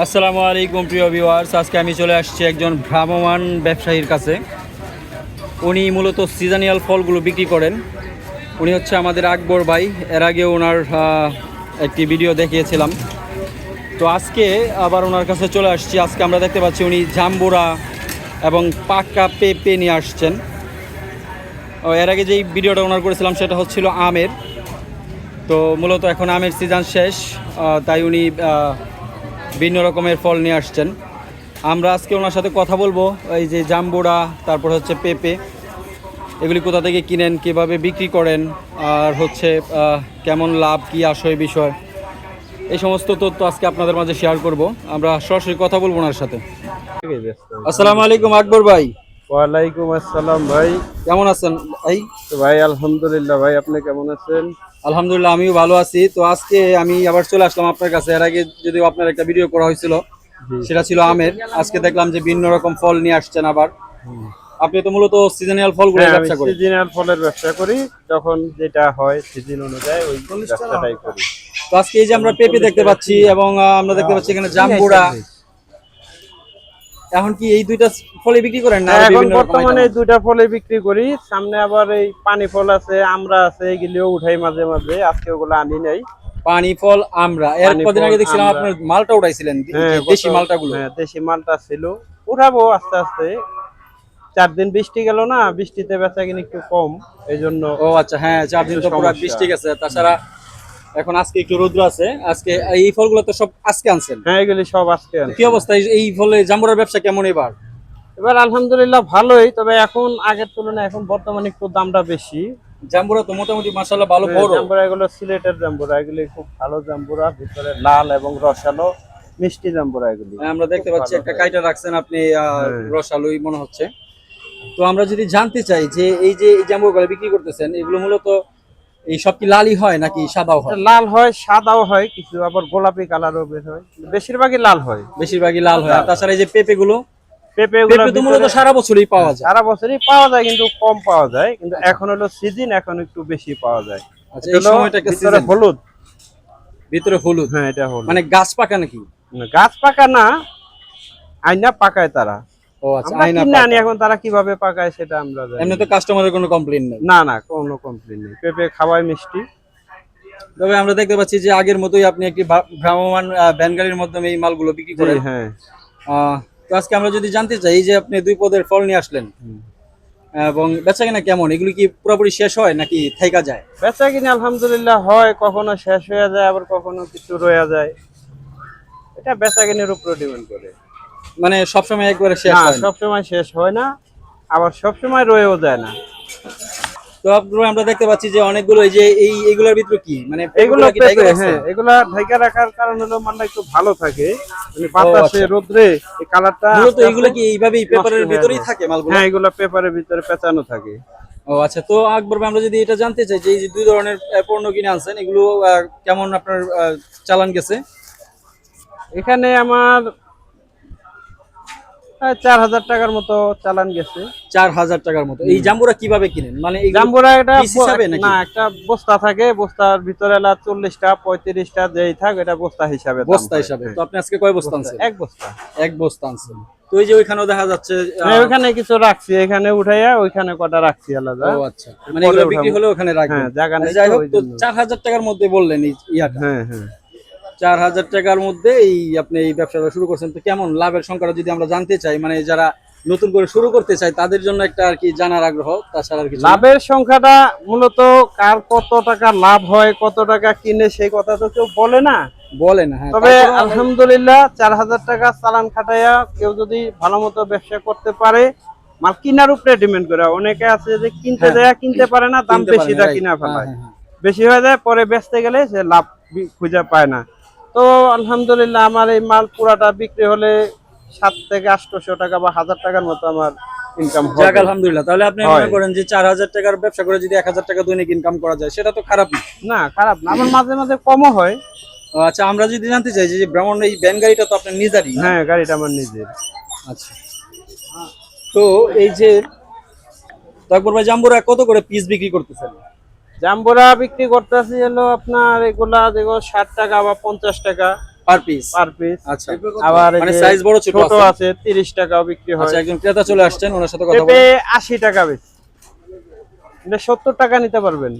আসসালামু আলাইকুম, প্রিয় ভিউয়ার্স আজকে আমি চলে আসছি একজন ভ্রাম্যমান ব্যবসায়ীর কাছে। উনি মূলত সিজনিয়াল ফলগুলো বিক্রি করেন। উনি হচ্ছে আমাদের আকবর ভাই। এর আগে ওনার একটি ভিডিও দেখিয়েছিলাম। তো আজকে আবার ওনার কাছে চলে আসছি। আজকে আমরা দেখতে পাচ্ছি উনি জাম্বুরা এবং পাক্কা পেঁপে নিয়ে আসছেন। এর আগে যেই ভিডিওটা ওনার করেছিলাম সেটা হচ্ছিল আমের। তো মূলত এখন আমের সিজন শেষ। তাই উনি ভিন্ন রকমের ফল নিয়ে আসছেন। আমরা আজকে ওনার সাথে কথা বলব এই যে জাম্বুরা তারপর হচ্ছে পেঁপে। এগুলি কোথা থেকে কিনেন কীভাবে বিক্রি করেন আর হচ্ছে কেমন লাভ কি আশয় বিষয় এই সমস্ত তথ্য আজকে আপনাদের মাঝে শেয়ার করব। আমরা সরাসরি কথা বলব ওনার সাথে। আসসালামু আলাইকুম আকবর ভাই। ওয়ালাইকুম আসসালাম ভাই। কেমন আছেন ভাই? তো ভাই আলহামদুলিল্লাহ ভাই আপনি কেমন আছেন? আলহামদুলিল্লাহ আমিও ভালো আছি। তো আজকে আমি আবার চলে আসলাম আপনার কাছে। এর আগে যদিও আপনার একটা ভিডিও করা হয়েছিল সেটা ছিল আমের। আজকে দেখলাম যে ভিন্ন রকম ফল নিয়ে আসছেন আবার। আপনি তো মূলত সিজনাল ফলগুলো হ্যাঁ, ব্যবসা করেন সিজনাল ফলের ব্যবসা করি। যখন যেটা হয় সিজন অনুযায়ী ওই ব্যবসাটাই করি। তো আজকে এই যে আমরা পেঁপে দেখতে পাচ্ছি এবং আমরা দেখতে পাচ্ছি এখানে জাম্বুরা এখন কি এই দুইটা ফলে বিক্রি করেন না এখন বর্তমানে এই দুইটা ফলে বিক্রি করি। সামনে আবার এই পানি ফল আছে আমরা আছে এগুলিও উঠাই মাঝে মাঝে। আজকে ওগুলো আনি নাই। পানি ফল আমরা এর কদিন আগে দেখছিলাম। আপনার মালটা উঠাইছিলেন হ্যাঁ, দেশি মালটা গুলো হ্যাঁ দেশি মালটা ছিল। উঠাবো আস্তে আস্তে। চার দিন বৃষ্টি গেল না বৃষ্টিতে বেচা কিনি একটু কম। এই জন্য ও আচ্ছা হ্যাঁ চার দিন তো পুরো বৃষ্টি গেছে। তাছাড়া এখন আজকে একটু রৌদ্র আছে আজকে এই ফলগুলো তো সব আজকে আনছেন। হ্যাঁ এগুলি সব আজকে। কি অবস্থা? এই- ফলে জাম্বুরার ব্যবসা কেমন এবার? এবার আলহামদুলিল্লাহ ভালোই তবে এখন আগের তুলনায় এখন বর্তমানে একটু দামটা বেশি। জাম্বুরা তো মোটামুটি মাসাল্লাহ ভালো বড়। জাম্বুরা এগুলো সিলেটের জাম্বুরা এগুলি খুব ভালো জাম্বুরা ভিতরে লাল এবং রসালো মিষ্টি জাম্বুরা এগুলি। হ্যাঁ, আমরা দেখতে পাচ্ছি একটা কাইটা রাখছেন আপনি হ্যাঁ। রসালুই মনে হচ্ছে। তো আমরা যদি জানতে চাই যে এই যে এই জাম্বুগুলো বিক্রি করতেছেন এগুলো মূলত এই সব কি লালই হয় নাকি সাদাও হয়? লাল হয় সাদাও হয় কিছু আবার গোলাপি কালারও বের হয়। বেশিরভাগই লাল হয়। বেশিরভাগই লাল হয়। আর তাছাড়া এই যে পেঁপে গুলো পেঁপে তো মূলত সারা বছরই পাওয়া যায়। সারা বছরই পাওয়া যায় কিন্তু কম পাওয়া যায়। কিন্তু এখন হলো সিজন এখন একটু বেশি পাওয়া যায়। আচ্ছা এই হলো সময়টা একটা ভিতরে হলুদ। ভিতরে হলুদ? হ্যাঁ এটা হলুদ। মানে গাছ পাকা নাকি? গাছ পাকা না আইনা পাকায় তারা। ও আচ্ছা। আনি এখন তারা কীভাবে পাকায় সেটা আমরা জানি এমনি তো কাস্টমারের কোনো নেই? না না কোনো নেই। পেঁপে মিষ্টি। তবে আমরা দেখতে পাচ্ছি যে আগের মতোই আপনি একটি ভ্রাম্যমান ভ্যান গাড়ির মাধ্যমে এই মালগুলো বিক্রি করেন। হ্যাঁ। তো আজকে আমরা যদি জানতে চাই এই যে আপনি দুই পদের ফল নিয়ে আসলেন এবং বেচা কেনা কেমন? এগুলি কি পুরোপুরি শেষ হয় নাকি থাইকা যায়? বেচা কিনে আলহামদুলিল্লাহ হয় কখনো শেষ হয়ে যায় আবার কখনো কিছু রয়ে যায়। এটা বেচা কিনের উপর ডিপেন্ড করে। মানে সবসময় একবারে শেষ হয় না। সবসময় শেষ হয় না আবার সবসময় রয়েও যায় না। তো আপনারা আমরা দেখতে পাচ্ছি যে অনেকগুলো এই যে এই এগুলোর ভিতরে কি? মানে এগুলো হ্যাঁ এগুলা ঢেকে রাখার কারণ হলো মালটা একটু ভালো থাকে। মানে বাতাসে আচ্ছা। রোদ্রে এই কালারটা মূলত এগুলো কি এইভাবেই পেপারের ভিতরেই থাকে মালগুলো? হ্যাঁ এগুলো পেপারের ভিতরে পেঁচানো থাকে। ও আচ্ছা তো আকবর ভাই, আমরা যদি এটা জানতে চাই যে এই যে দুই ধরনের পণ্য কিনে আনছেন এগুলো কেমন আপনার চালান গেছে? এখানে আমার চার হাজার টাকার মতো চালান গেছে। চার হাজার টাকার মতো। এই জাম্বুরা কীভাবে কিনেন? মানে জাম্বুরা এটা? না একটা বস্তা থাকে বস্তার ভিতরে চল্লিশটা পঁয়ত্রিশটা যেই থাক এটা বস্তা হিসাবে বস্তা হিসাবে। তো আপনি আজকে কয় বস্তা আনছেন? এক বস্তা। এক বস্তা আনছেন। তো এই যে ওইখানেও দেখা যাচ্ছে হ্যাঁ, ওইখানে কিছু রাখছি এখানে উঠাইয়া ওইখানে কটা রাখছি আলাদা। ও আচ্ছা। মানে এগুলো বিক্রি। হলে ওখানে রাখবেন। হ্যাঁ জায়গা মানে নেই যাই তো হোক ওই তো জন্য। চার হাজার টাকার মধ্যে বললেন ইয়াটা। হ্যাঁ হ্যাঁ। চার হাজার টাকার মধ্যে এই আপনি এই ব্যবসাটা শুরু করছেন তো কেমন লাভের সংখ্যাটা যদি আমরা জানতে চাই মানে যারা নতুন করে শুরু করতে চায় তাদের জন্য একটা আর কি জানার আগ্রহ তাছাড়া আর না। লাভের সংখ্যাটা মূলত কার কত টাকা লাভ হয় কত টাকা কিনে সেই কথা তো কেউ বলে না বলে না হ্যাঁ তবে আলহামদুলিল্লাহ চার হাজার টাকা চালান খাটাইয়া কেউ যদি ভালো মতো ব্যবসা করতে পারে মাল কিনার উপরে ডিমেন্ড করে অনেকে আছে যে কিনতে হ্যাঁ। যায় কিনতে পারে না দাম বেশি দা কিনা হ্যাঁ, ফেলায়। বেশি হয়ে যায় পরে বেচতে গেলে সে লাভ খুঁজে পায় না তো আলহামদুলিল্লাহ আমার এই মাল পুরাটা বিক্রি হলে সাত থেকে আটশোশো টাকা বা হাজার টাকার মতো আমার ইনকাম যাক আলহামদুলিল্লাহ। তাহলে আপনি মনে করেন যে চার হাজার টাকার ব্যবসা করে যদি এক হাজার টাকা দৈনিক ইনকাম করা যায় সেটা তো খারাপ না? না খারাপ না। আমার মাঝে মাঝে কমও হয়। আচ্ছা আমরা যদি জানতে চাই যে ব্রাহ্মণ এই গাড়িটা তো আপনার নিজেরই হ্যাঁ গাড়িটা আমার নিজের। আচ্ছা। তো এই যে তারপর ভাই জাম্বুরা কত করে পিস বিক্রি করতেছেন? জাম্বুরা বিক্রি করতেছি হলো আপনার এগুলা দেখো ষাট টাকা বা পঞ্চাশ টাকা পার পিস পার পিস আচ্ছা। আবার এই মানে বড় ছোট আছে? আছে তিরিশ টাকাও বিক্রি হয়। আচ্ছা একজন ক্রেতা চলে আসছেন ওনার সাথে কথা টাকা বেশি। এটা সত্তর টাকা নিতে পারবেন।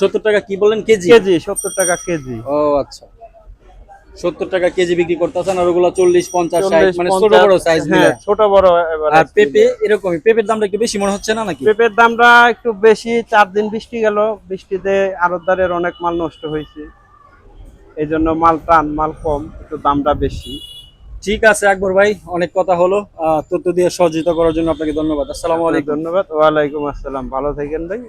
সত্তর টাকা কি বলেন কেজি? কেজি সত্তর টাকা কেজি। ও আচ্ছা। সত্তর টাকা কেজি বিক্রি করতেছেন আর ওগুলো চল্লিশ পঞ্চাশ মানে ছোট বড় সাইজ হ্যাঁ, ছোট বড় আর পেঁপে এরকমই পেঁপের দামটা একটু বেশি মনে হচ্ছে না নাকি? পেঁপের দামটা একটু বেশি চার দিন বৃষ্টি গেল বৃষ্টিতে আড়তদারের অনেক মাল নষ্ট হয়েছে। এই জন্য মাল টান মাল কম একটু দামটা বেশি। ঠিক আছে আকবর ভাই অনেক কথা হলো। তথ্য দিয়ে সহযোগিতা করার জন্য আপনাকে ধন্যবাদ। আসসালামু আলাইকুম। ধন্যবাদ ওয়ালাইকুম আসসালাম। ভালো থাকেন ভাই।